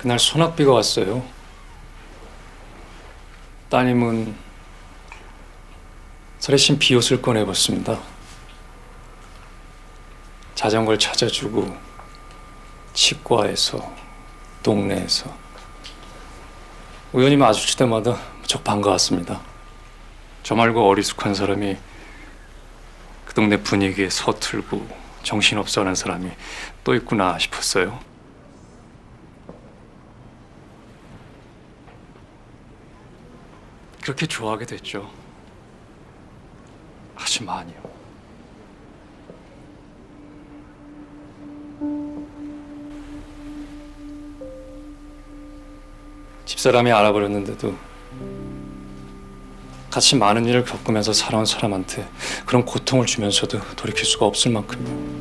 그날 소낙비가 왔어요. 따님은 설레신 비옷을 꺼내 입었습니다. 자전거를 찾아주고 치과에서 동네에서 우연히 마주칠 때마다 무척 반가웠습니다. 저 말고 어리숙한 사람이 그 동네 분위기에 서툴고 정신없어 하는 사람이 또 있구나 싶었어요. 그렇게 좋아하게 됐죠. 많이요. 집사람이 알아버렸는데도 같이 많은 일을 겪으면서 살아온 사람한테 그런 고통을 주면서도 돌이킬 수가 없을 만큼요.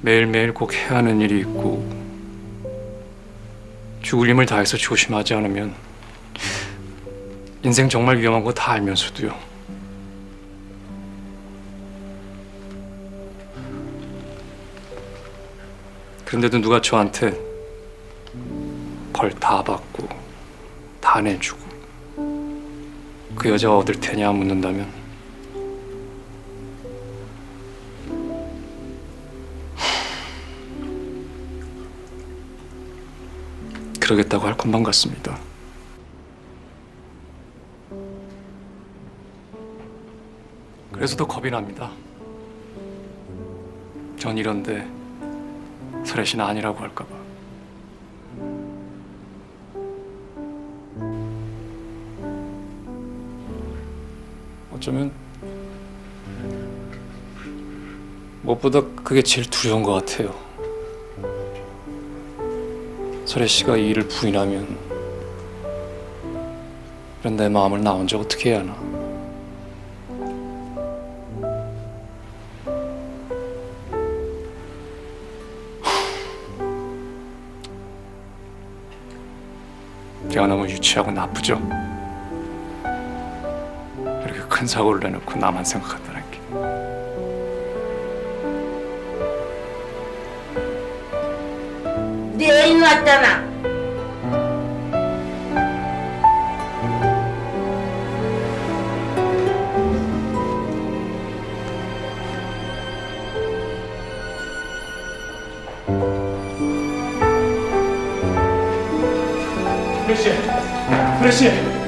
매일매일 꼭 해야 하는 일이 있고 죽을 힘을 다해서 조심하지 않으면 인생 정말 위험한 거 다 알면서도요. 그런데도 누가 저한테 벌 다 받고 다 내주고 그 여자가 어딜 테냐 묻는다면 그러겠다고 할 것만 같습니다. 그래서 더 겁이 납니다. 전 이런데 설혜 씨는 아니라고 할까 봐. 어쩌면 무엇보다 그게 제일 두려운 것 같아요. 설혜 씨가 이 일을 부인하면 이런 내 마음을 나 혼자 어떻게 해야 하나. 제가 너무 유치하고 나쁘죠. 이렇게 큰 사고를 내놓고 나만 생각한다 왔잖아. 프레시, 프레시.